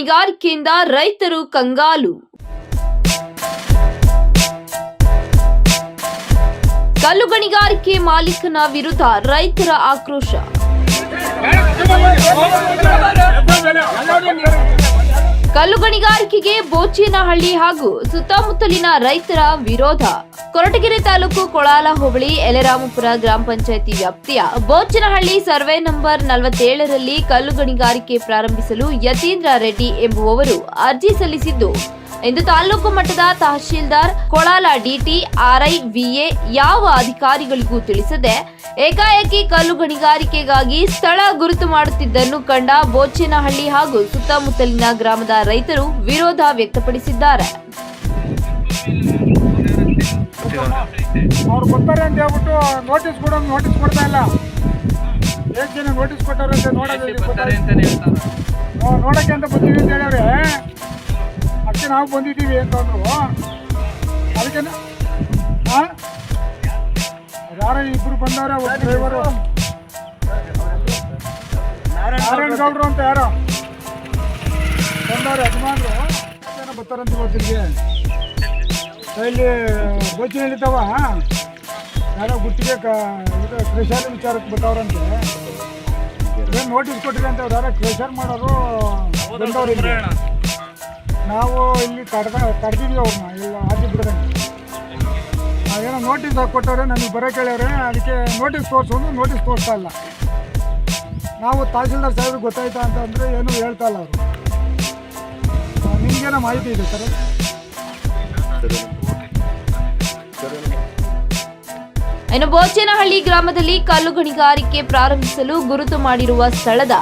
ಗಣಿಗಾರಿಕೆಯಿಂದ ರೈತರು ಕಂಗಾಲು ಕಲ್ಲು ಗಣಿಗಾರಿಕೆ ಮಾಲೀಕನ ವಿರುದ್ಧ ರೈತರ ಆಕ್ರೋಶ ಕಲ್ಲು ಗಣಿಗಾರಿಕೆಗೆ ಬೋಚೇನಹಳ್ಳಿ ಹಾಗೂ ಸುತ್ತಮುತ್ತಲಿನ ರೈತರ ವಿರೋಧ. ಕೊರಟಗೆರೆ ತಾಲೂಕು ಕೊಳಾಲ ಹೋಬಳಿ ಎಲೆರಾಮಪುರ ಗ್ರಾಮ ಪಂಚಾಯಿತಿ ವ್ಯಾಪ್ತಿಯ ಬೋಚನಹಳ್ಳಿ ಸರ್ವೆ ನಂಬರ್ ನಲವತ್ತೇಳರಲ್ಲಿ ಕಲ್ಲು ಗಣಿಗಾರಿಕೆ ಪ್ರಾರಂಭಿಸಲು ಯತೀಂದ್ರ ರೆಡ್ಡಿ ಎಂಬುವವರು ಅರ್ಜಿ ಸಲ್ಲಿಸಿದ್ದು. ಇಂದು ತಾಲೂಕು ಮಟ್ಟದ tahsildar Kolala DT RI VA ಯಾವ ಅಧಿಕಾರಿಗಳಿಗೂ ತಿಳಿಸದೆ ಏಕಾಏಕಿ ಕಲ್ಲು ಗಣಿಗಾರಿಕೆಗಾಗಿ ಸ್ಥಳ ಗುರುತು ಮಾಡುತ್ತಿದ್ದನ್ನು ಕಂಡ ಬೋಚೇನಹಳ್ಳಿ ಹಾಗೂ ಸುತ್ತಮುತ್ತಲಿನ ಗ್ರಾಮದ ರೈತರು ವಿರೋಧ ವ್ಯಕ್ತಪಡಿಸಿದ್ದಾರೆ. ಅವ್ರು ಬರ್ತಾರೆ ಅಂತ ಹೇಳ್ಬಿಟ್ಟು ನೋಟಿಸ್ ಕೊಡೋದು ನೋಟಿಸ್ ಕೊಡ್ತಾ ಇಲ್ಲ. ಎಷ್ಟು ಜನ ನೋಟಿಸ್ ಕೊಟ್ಟವ್ರೆ ಅಂತ ನೋಡೋದು ಅಂತ ಬರ್ತೀವಿ ಅಂತ ಅದಕ್ಕೆ ನಾವು ಬಂದಿದ್ದೀವಿ ಅಂತಂದ್ರು ಅದಕ್ಕೆ ಯಾರೋ ಇಬ್ರು ಬಂದಾರ, ಒಬ್ಬ ಡ್ರೈವರು ನಾರಾಯಣ ಗೌಡ್ರು ಅಂತ ಯಾರೋ? ಬಂದವ್ರೆ ಯಜಮಾನ್ರು. ಜನ ಬರ್ತಾರಂತ ಇವತ್ತಿಗೆ ಇಲ್ಲಿ ಗೋಚಿ ನಡೀತಾವ ಯಾರೋ ಗುಟ್ಟಿಗೆ ಕ ಕ್ರೆಷರ್ ವಿಚಾರಕ್ಕೆ ಬರ್ತಾವ್ರಂತೆ ಏನು ನೋಟಿಸ್ ಕೊಟ್ಟಿದೆ ಅಂತ ಯಾರೋ? ಕ್ರೆಷರ್ ಮಾಡೋರು ಬಂದವ್ರು ನಾವು ಇಲ್ಲಿ ಕಡ್ದ ಕಡ್ದಿದ್ವಿ ಅವ್ರನ್ನ. ಇಲ್ಲ ಹಾಕಿ ಬಿಡ್ದಂಗೆ ಏನೋ ನೋಟಿಸ್ ಕೊಟ್ಟವ್ರೆ ನಮಗೆ ಬರೋ ಕೇಳ್ಯವ್ರೆ ಅದಕ್ಕೆ ನೋಟಿಸ್ ತೋರಿಸೋದು ನೋಟಿಸ್ ತೋರಿಸ್ತಾ ಇಲ್ಲ. ನಾವು ತಹಸೀಲ್ದಾರ್ ಸಾಹೇಬ್ರಿಗೆ ಗೊತ್ತಾಯ್ತಾ ಅಂತ ಅಂದರೆ ಏನೂ ಹೇಳ್ತಾ ಇಲ್ಲ ಅವರು. ನಿಮಗೇನೋ ಮಾಹಿತಿ ಇದೆ ಸರ್? ಇನ್ನು ಬೋಚೇನಹಳ್ಳಿ ಗ್ರಾಮದಲ್ಲಿ ಕಲ್ಲು ಗಣಿಗಾರಿಕೆ ಪ್ರಾರಂಭಿಸಲು ಗುರುತು ಮಾಡಿರುವ ಸ್ಥಳದ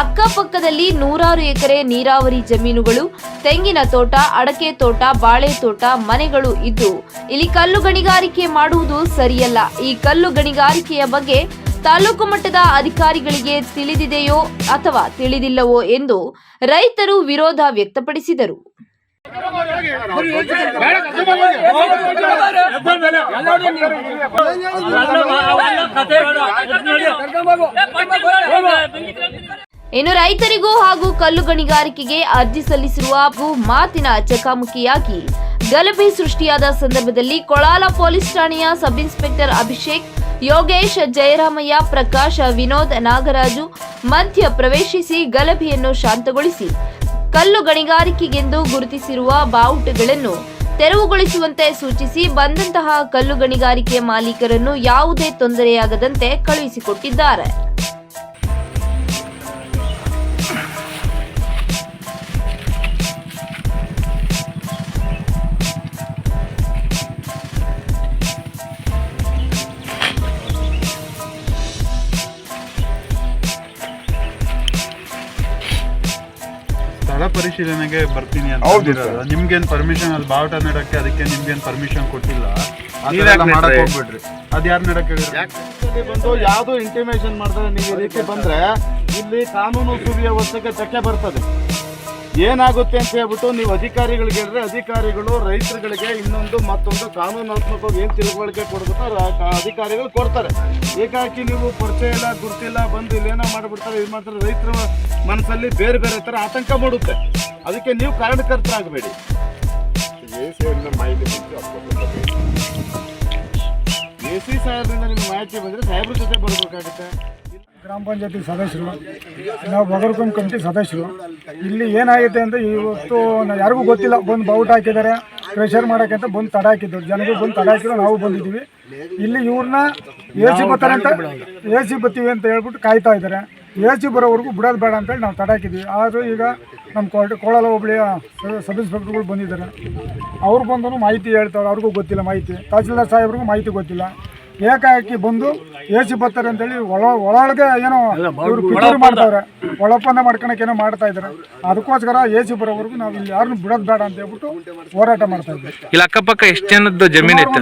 ಅಕ್ಕಪಕ್ಕದಲ್ಲಿ ನೂರಾರು ಎಕರೆ ನೀರಾವರಿ ಜಮೀನುಗಳು, ತೆಂಗಿನ ತೋಟ, ಅಡಕೆ ತೋಟ, ಬಾಳೆ ತೋಟ, ಮನೆಗಳು ಇದ್ದು, ಇಲ್ಲಿ ಕಲ್ಲು ಗಣಿಗಾರಿಕೆ ಮಾಡುವುದು ಸರಿಯಲ್ಲ. ಈ ಕಲ್ಲು ಗಣಿಗಾರಿಕೆಯ ಬಗ್ಗೆ ತಾಲೂಕು ಮಟ್ಟದ ಅಧಿಕಾರಿಗಳಿಗೆ ತಿಳಿದಿದೆಯೋ ಅಥವಾ ತಿಳಿದಿಲ್ಲವೋ ಎಂದು ರೈತರು ವಿರೋಧ ವ್ಯಕ್ತಪಡಿಸಿದರು. ಇನ್ನು ರೈತರಿಗೂ ಹಾಗೂ ಕಲ್ಲು ಗಣಿಗಾರಿಕೆಗೆ ಅರ್ಜಿ ಸಲ್ಲಿಸಿರುವ ಭೂ ಮಾತಿನ ಚಕಾಮುಕಿಯಾಗಿ ಗಲಭೆ ಸೃಷ್ಟಿಯಾದ ಸಂದರ್ಭದಲ್ಲಿ ಕೊಳಾಲ ಪೊಲೀಸ್ ಠಾಣೆಯ ಸಬ್ ಇನ್ಸ್ಪೆಕ್ಟರ್ ಅಭಿಷೇಕ್ ಯೋಗೇಶ್ ಜಯರಾಮಯ್ಯ, ಪ್ರಕಾಶ್, ವಿನೋದ್ ನಾಗರಾಜು ಮಧ್ಯ ಪ್ರವೇಶಿಸಿ ಗಲಭೆಯನ್ನು ಶಾಂತಗೊಳಿಸಿ ಕಲ್ಲು ಗಣಿಗಾರಿಕೆಗೆಂದು ಗುರುತಿಸಿರುವ ಬಾವುಟಗಳನ್ನು ತೆರವುಗೊಳಿಸುವಂತೆ ಸೂಚಿಸಿ ಬಂದಂತಹ ಕಲ್ಲು ಗಣಿಗಾರಿಕೆ ಮಾಲೀಕರನ್ನು ಯಾವುದೇ ತೊಂದರೆಯಾಗದಂತೆ ಕಳುಹಿಸಿಕೊಟ್ಟಿದ್ದಾರೆ. ಸ್ಥಳ ಪರಿಶೀಲನೆಗೆ ಬರ್ತೀನಿ ಅಂತ ಹೌದು. ನಿಮ್ಗೇನ್ ಪರ್ಮಿಷನ್ ಅಲ್ಲಿ ಬಾವುಟ ನೆಡಕ್ಕೆ ಅದಕ್ಕೆ ನಿಮ್ಗೇನ್ ಪರ್ಮಿಷನ್ ಕೊಟ್ಟಿಲ್ಲ? ಆ ಥರ ನೀವ್ ಯಾಕ್ ಎಲ್ಲ ಮಾಡಕ್ ಹೋಗ್ಬೇಡ್ರಿ. ಅದ್ ಯಾರು ನೆಡಕ್ಕೆ ಇಲ್ಲಿ ಬಂದು ಯಾವ್ದು ಇಂಟಿಮೇಷನ್ ಮಾಡ್ತಾರೆ ನೀವು ಈ ರೀತಿ ಬಂದ್ರೆ ಇಲ್ಲಿ ಕಾನೂನು ಸುವ್ಯವಸ್ಥೆಗೆ ಚಕ್ಕೆ ಬರ್ತದೆ. ಏನಾಗುತ್ತೆ ಅಂತ ಹೇಳ್ಬಿಟ್ಟು ನೀವು ಅಧಿಕಾರಿಗಳಿಗೆ ಹೇಳಿದ್ರೆ ಅಧಿಕಾರಿಗಳು, ರೈತರುಗಳಿಗೆ ಇನ್ನೊಂದು ಮತ್ತೊಂದು ಕಾನೂನಾತ್ಮಕವಾಗಿ ಏನು ತಿಳುವಳಿಕೆ ಕೊಡ್ಬೇಕು ರ- ಅಧಿಕಾರಿಗಳು ಕೊಡ್ತಾರೆ. ಏಕಾಕಿ ನೀವು ಪರಿಚಯ ಇಲ್ಲ ಗುರ್ತಿಲ್ಲ ಬಂದು ಇಲ್ಲೇನೋ ಮಾಡಿಬಿಡ್ತಾರೆ, ಇದು ಮಾಡ್ತಾರೆ, ರೈತರ ಮನಸ್ಸಲ್ಲಿ ಬೇರೆ ಬೇರೆ ಥರ ಆತಂಕ ಮೂಡುತ್ತೆ. ಅದಕ್ಕೆ ನೀವು ಕಾರಣಕರ್ತರಾಗಬೇಡಿ. ಎ ಸಿ ಸಾಹೇಬ್ರಿಂದ ನಿಮ್ಗೆ ಮಾಹಿತಿ ಬಂದರೆ ಸಾಹೇಬ್ರ ಜೊತೆ ಬರಬೇಕಾಗುತ್ತೆ. ಗ್ರಾಮ ಪಂಚಾಯತಿ ಸದಸ್ಯರು ನಾವು ಬಗರ್ಕುಂ ಕಮಿಟಿ ಸದಸ್ಯರು ಇಲ್ಲಿ ಏನಾಗಿದೆ ಅಂತ ಇವತ್ತು ಯಾರಿಗೂ ಗೊತ್ತಿಲ್ಲ. ಬಂದು ಬೌಟ್ ಹಾಕಿದ್ದಾರೆ ಪ್ರೆಷರ್ ಮಾಡೋಕ್ಕೆ ಅಂತ ಬಂದು ತಡ ಹಾಕಿದ್ರು ಜನಗಳು ಬಂದು ತಡ ಹಾಕಿದ್ರು ನಾವು ಬಂದಿದ್ದೀವಿ. ಇಲ್ಲಿ ಇವ್ರನ್ನ ಎ ಸಿ ಬರ್ತಾರೆ ಅಂತ ಎ ಸಿ ಬರ್ತೀವಿ ಅಂತ ಹೇಳ್ಬಿಟ್ಟು ಕಾಯ್ತಾ ಇದ್ದಾರೆ. ಎ ಸಿ ಬರೋವರೆಗೂ ಬಿಡೋದು ಬೇಡ ಅಂತೇಳಿ ನಾವು ತಡ ಹಾಕಿದ್ವಿ ಆದರೂ ಈಗ ನಮ್ಮ ಕೋಟ ಕೋಳಲ ಹೋಬಳಿಯ ಸಬ್ ಇನ್ಸ್ಪೆಕ್ಟರ್ಗಳು ಬಂದಿದ್ದಾರೆ. ಅವ್ರು ಬಂದರೂ ಮಾಹಿತಿ ಹೇಳ್ತಾರೆ ಅವ್ರಿಗೂ ಗೊತ್ತಿಲ್ಲ ಮಾಹಿತಿ. ತಹಸೀಲ್ದಾರ್ ಸಾಹೇಬ್ರಿಗೂ ಮಾಹಿತಿ ಗೊತ್ತಿಲ್ಲ. ಏಕಾಏಕಿ ಬಂದು ಎ ಸಿ ಬರ್ತಾರೆ ಅಂತೇಳಿ ಒಳ ಒಳಗೆ ಏನೋ ಇವರು ಪಿತೂರಿ ಮಾಡ್ತಾವ್ರೆ. ಒಳಪ್ಪಂದ ಮಾಡ್ಕೊಳಕ್ಕೆ ಏನೋ ಮಾಡ್ತಾ ಇದ್ದಾರೆ ಅದಕ್ಕೋಸ್ಕರ ಎ ಸಿ ಬರೋವರೆಗೂ ನಾವು ಇಲ್ಲಿ ಯಾರನ್ನು ಬಿಡೋದು ಬೇಡ ಅಂತ ಹೇಳ್ಬಿಟ್ಟು ಹೋರಾಟ ಮಾಡ್ತಾ ಇದ್ದೀವಿ ಇಲ್ಲಿ ಅಕ್ಕಪಕ್ಕ ಎಷ್ಟು ಜನದ ಜಮೀನ್ ಐತೆ?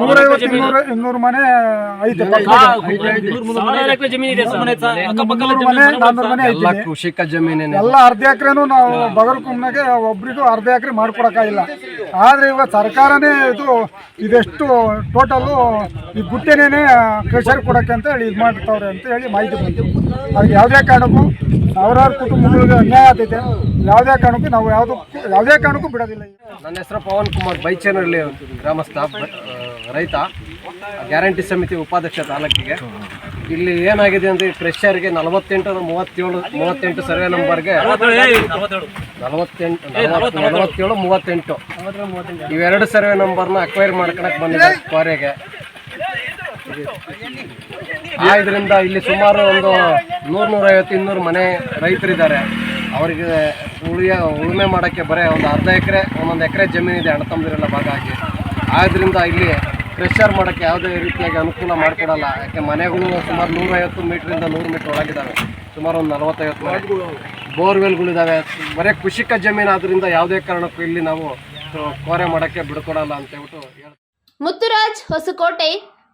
ನೂರೈವತ್ತು ಇನ್ನೂರು ಇನ್ನೂರು ಮನೆ ಐತೆ. ಕೃಷಿಕ ಜಮೀನು ಎಲ್ಲ ಅರ್ಧ ಎಕರೆನೂ ನಾವು ಬಗಲ್ಕುಮ್ನಾಗೆ ಒಬ್ರಿಗೂ ಅರ್ಧ ಎಕರೆ ಮಾಡ್ಕೊಡಕ್ಕಾಗಿಲ್ಲ. ಆದರೆ ಇವತ್ತು ಸರ್ಕಾರನೇ ಇದು ಇದೆಷ್ಟು ಟೋಟಲು ಈ ಗುಟ್ಟೆನೇ ಕ್ರೆಷರ್ ಕೊಡಕ್ಕೆ ಅಂತ ಹೇಳಿ ಇದು ಮಾಡ್ತಾವ್ರೆ ಅಂತ ಹೇಳಿ ಮಾಹಿತಿ ಬಂತು. ಅದಕ್ಕೆ ಯಾವುದೇ ಕಾರಣಕ್ಕೂ ಸಾವಿರಾರು ಕುಟುಂಬಗಳಿಗೆ ಅನ್ಯಾಯ ಆಗ್ತೈತೆ. ಯಾವುದೇ ಕಾರಣಕ್ಕೂ ನಾವು ಯಾವುದು ಯಾವುದೇ ಕಾರಣಕ್ಕೂ ಬಿಡೋದಿಲ್ಲ ನನ್ನ ಹೆಸರು ಪವನ್ ಕುಮಾರ್ ಬೈಚೇನಹಳ್ಳಿ ಗ್ರಾಮಸ್ಥ ರೈತ. ಗ್ಯಾರಂಟಿ ಸಮಿತಿ ಉಪಾಧ್ಯಕ್ಷ ತಾಲೂಕಿಗೆ. ಇಲ್ಲಿ ಏನಾಗಿದೆ ಅಂದರೆ ಗೆ ನಲವತ್ತೆಂಟು ಮೂವತ್ತೇಳು ಮೂವತ್ತೆಂಟು ಸರ್ವೆ ನಂಬರ್ಗೆ ನಲವತ್ತೆಂಟು ನಲವತ್ತು- ನಲವತ್ತೇಳು ಮೂವತ್ತೆಂಟು. ಇವೆರಡು ಸರ್ವೆ ನಂಬರ್ನ ಅಕ್ವೈರ್ ಮಾಡ್ಕೊಳಕ್ಕೆ ಬಂದಿದೆ ಕ್ವಾರೆಗೆ ಆದ್ರಿಂದ ಇದರಿಂದ ಇಲ್ಲಿ ಸುಮಾರು ಒಂದು ನೂರು ನೂರೈವತ್ತು ಇನ್ನೂರು ಮನೆ ರೈತರಿದ್ದಾರೆ. ಅವರಿಗೆ ಉಳಿಯ ಉಳುಮೆ ಮಾಡೋಕ್ಕೆ ಬರೀ ಒಂದು ಅರ್ಧ ಎಕರೆ ಒಂದೊಂದು ಎಕರೆ ಜಮೀನಿದೆ ಅಣ್ಣ ತಮ್ಮದಿರೆಲ್ಲ ಭಾಗ ಆಗಿ ಆದ್ದರಿಂದ ಇಲ್ಲಿ ಕ್ರೆಷರ್ ಮಾಡೋಕ್ಕೆ ಯಾವುದೇ ರೀತಿಯಾಗಿ ಅನುಕೂಲ ಮಾಡಿಕೊಡಲ್ಲ. ಯಾಕೆ ಮನೆಗಳು ಸುಮಾರು ನೂರೈವತ್ತು ಮೀಟ್ರಿಂದ ನೂರು ಮೀಟ್ರ್ ಒಳಗಿದ್ದಾವೆ. ಸುಮಾರು ಒಂದು ನಲವತ್ತೈವತ್ತು ಮನೆ. ಬೋರ್ವೆಲ್ಗಳಿದ್ದಾವೆ. ಬರೀ ಕೃಷಿಕ ಜಮೀನು ಆದ್ದರಿಂದ ಯಾವುದೇ ಕಾರಣಕ್ಕೂ ಇಲ್ಲಿ ನಾವು ಕೋರೆ ಮಾಡೋಕ್ಕೆ ಬಿಡ್ಕೊಡಲ್ಲ ಅಂತ ಹೇಳ್ಬಿಟ್ಟು ಮುತ್ತುರಾಜ್ ಹೊಸಕೋಟೆ,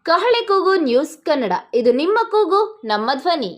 ಕಹಳೆ ಕೂಗು ನ್ಯೂಸ್ ಕನ್ನಡ. ಇದು ನಿಮ್ಮ ಕೂಗು, ನಮ್ಮ ಧ್ವನಿ.